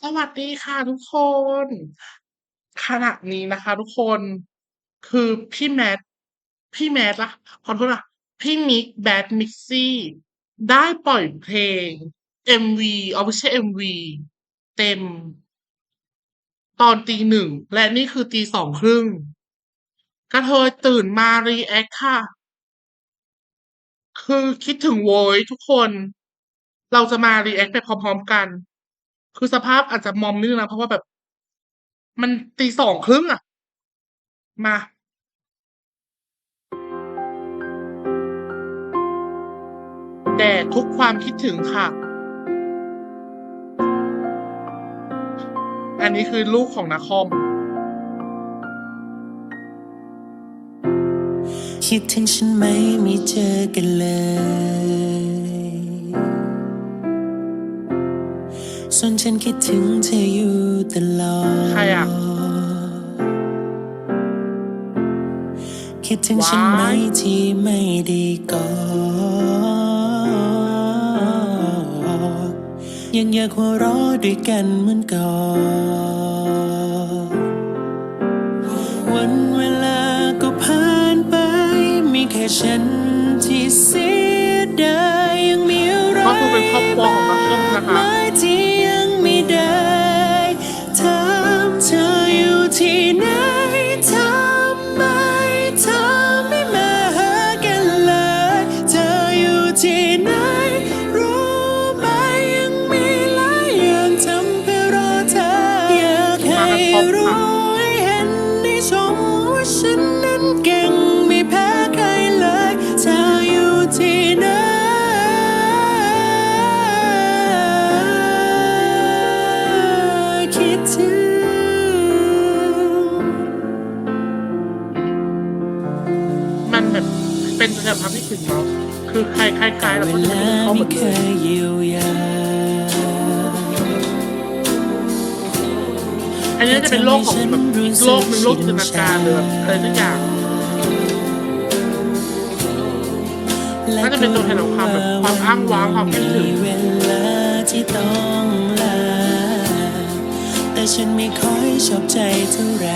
สวัสดีค่ะทุกคน ขณะนี้นะคะทุกคน คือพี่แมท พี่แมทละขอโทษนะพี่มิกแบดมิกซี่ได้ปล่อยเพลง MV เอาไม่ใช่ MV เต็ม ตอนตีหนึ่ง และนี่คือตีสองครึ่งกระเทยตื่นมารีแอคค่ะ คือคิดถึงโวยทุกคน เราจะมารีแอคไปพร้อมๆกัน คือสภาพอาจจะมอมนิดนึงนะเพราะว่าแบบ มันตีสองครึ่งอะมาแด่ทุกความคิดถึงค่ะ อันนี้คือลูกของนาคอม คิดถึงฉันไหมไม่เจอกันเลย ส่วนฉันคิดถึงเธออยู่ตลอดใครอะคิดถึงฉันไหมว้ายที่ไม่ได้กอดยังอยากหัวเราะด้วยกันเหมือนก่อนวันเวลาก็ผ่านไป มีแค่ฉันที่เสียดายยังมีอะไรก็คือเป็นครอบครัวของนาคอมนะคะ คือใครใคล้ายๆแล้วก็จะลาเป็นเขาเหมือนเคกันยอันนี้จะเป็นโลกของแบบอีกโลกหนึ่งโลกจินตนาการหรือแบบอะไรทุกอย่างน่าจะเป็นตัวแทนของความแบบความอ้างว้างความคิดถึงแต่ฉันไม่ค่อยชอบใจเท่าไหร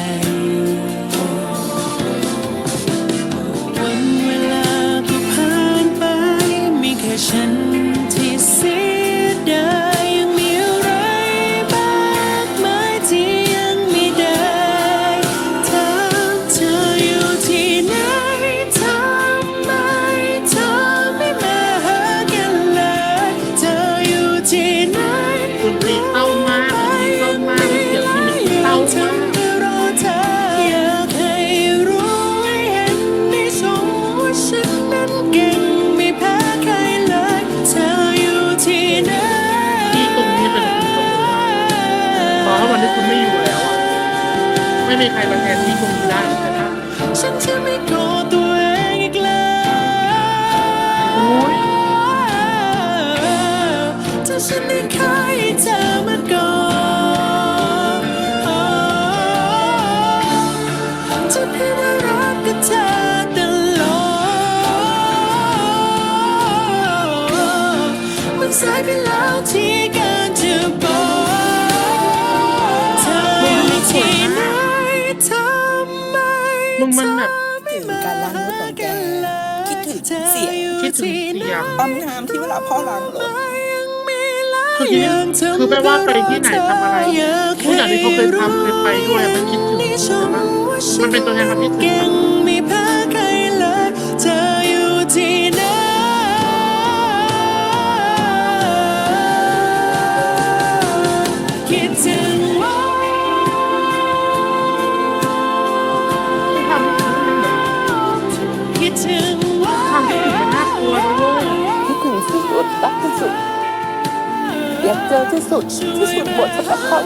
ม่มีใครมาแทนที่ตรงนี้ได้นะครับฉันจะไม่โกรธตัวเองอีกแล้วโอ้ยถ้าฉันได้เคย มึงมันแบบคิดถึงการล้างรถของแกคิดถึงเสียงคิดถึงเสียงปั๊มน้ำที่เวลาพ่อล้างรถคือคิดคือไม่ว่าไปที่ไหนทำอะไรทุกอย่างที่เขาเคยทำเคยไปด้วยมันคิดถึงใช่ไหมมันเป็นตัวแทนความคิดถึง ดรักที่สุดอยากเจอที่สุดที่สุดหมดสำหรับเขา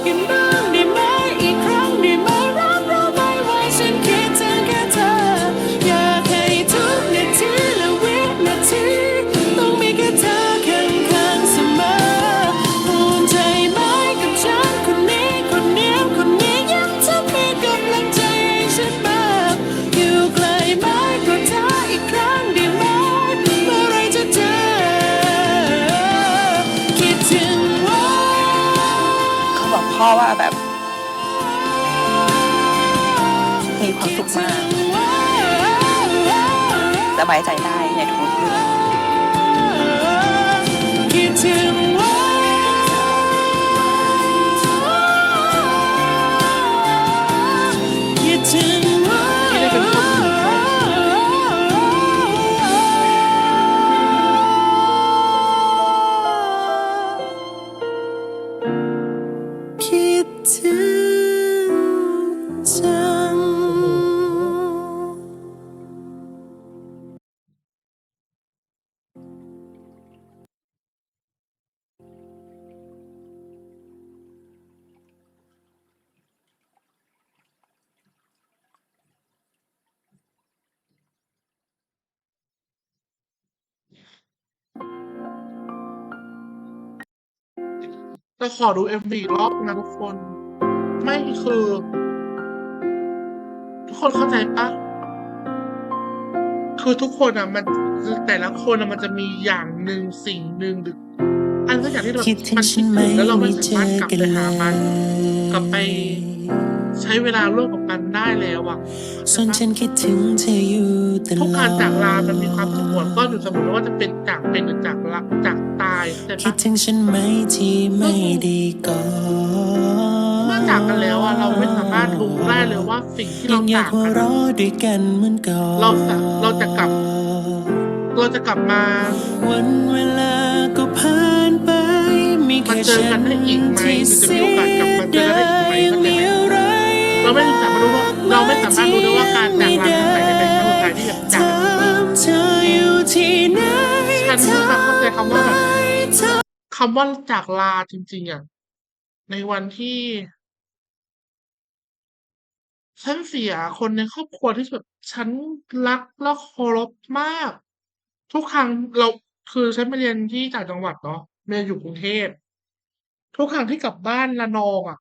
พ่อว่าแบบมีความสุขมากสบายใจได้ในทุกเรื่อง แต่ขอดูเอ็มวีรอบนะทุกคน ไม่คือ ทุกคนเข้าใจปะคือทุกคนอะ มันแต่ละคนอะมันจะมีอย่างหนึ่งสิ่งหนึ่งหรืออันก็อย่างที่เราคิดถึงมันฉัคินดถึงแล้วเราไม่สามารถกลับไปหามันกลับไป ใช้เวลาร่วมกับมันได้แล้วอะส่วนฉันคิดถึงเธออยู่ตลทุอกดการจากลามันมีความสมวนก็อยู่เสมอไม่ว่าจะเป็นจากเป็นหรือจากรักจากตายแต่คิปะดถึงฉันไหมที่ไม่ได้กอดเมื่อจากกันแล้วอะเราไม่สามารถรู้ได้เลยว่าสิ่งที่เรายังอยาจากกหัวกันเราะด้วยกันเหมือนก่อนเราจะเราจะกลับเราจะกลับมาวันเวลาก็ผ่านไปมีแค่มาเจอฉักันนได้อีกไหมที่หรือจะเสีมียโอกาส คำว่าแบบคำว่าจากลาจริง ๆ อะ ในวันที่ฉันเสียคนในครอบครัวที่แบบฉันรักและเคารพมาก ทุกครั้งเราคือฉันไปเรียนที่ต่างจังหวัดเนาะเรียนอยู่กรุงเทพ ทุกครั้งที่กลับบ้านระนองอะ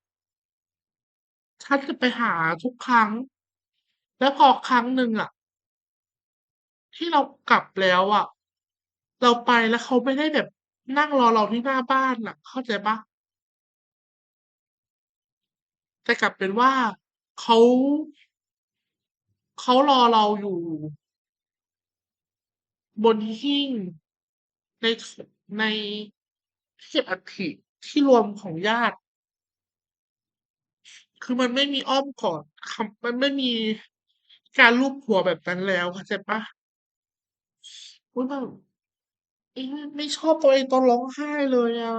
ฉันจะไปหาทุกครั้ง แล้วพอครั้งหนึ่งอะ ที่เรากลับแล้วอะ เราไปแล้วเขาไม่ได้แบบนั่งรอเราที่หน้าบ้านอะ เข้าใจปะ แต่กลับเป็นว่าเขา เขารอเราอยู่ บนหิ้งในในที่เก็บอัฐิที่รวมของญาติ คือมันไม่มีอ้อมกอดคำมันไม่มีการลูบหัวแบบนั้นแล้วเข้าใจปะอุ๊ยแบบ เอ๊ะไม่ชอบตัวเองตอนร้องไห้เลยอะ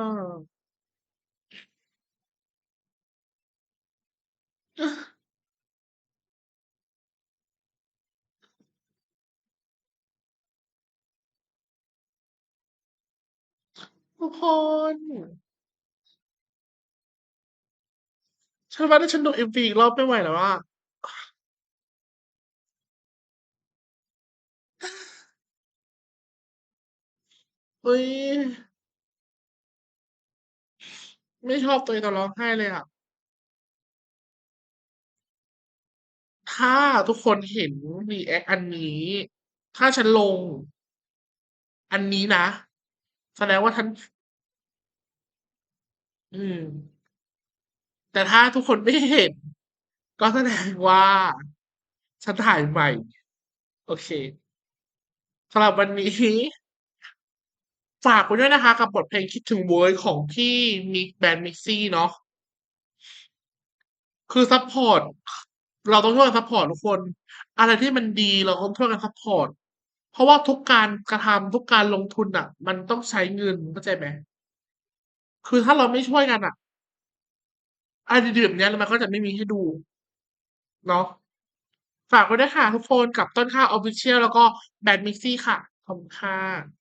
ทุกคน ฉันว่าถ้าฉันดูเอ็มวีอีกรอบไม่ไหวแล้วอะ เฮ้ย ไม่ชอบตัวเองตอนร้องไห้เลยอะ ถ้าทุกคนเห็นรีแอคอันนี้ ถ้าฉันลง อันนี้นะ แสดงว่าฉันอืม แต่ถ้าทุกคนไม่เห็น ก็แสดงว่า ฉันถ่ายใหม่ โอเคสำหรับวันนี้ ฝากไว้ด้วยนะคะ กับบทเพลงคิดถึงเว้ยของพี่มิกแบนมิกซี่เนาะคือซัพพอร์ตเราต้องช่วยกันซัพพอร์ตทุกคน อะไรที่มันดีเราต้องช่วยกันซัพพอร์ตเพราะว่าทุกการกระทำทุกการลงทุนอะ มันต้องใช้เงินเข้าใจไหมคือถ้าเราไม่ช่วยกันอะอะไรดีๆแบบเนี้ยมันก็จะไม่มีให้ดู เนาะฝากไว้ด้วยค่ะทุกคนกับต้นข้าวออฟฟิเชียลแล้วก็แบนด์มิกซี่ค่ะขอบคุณค่ะ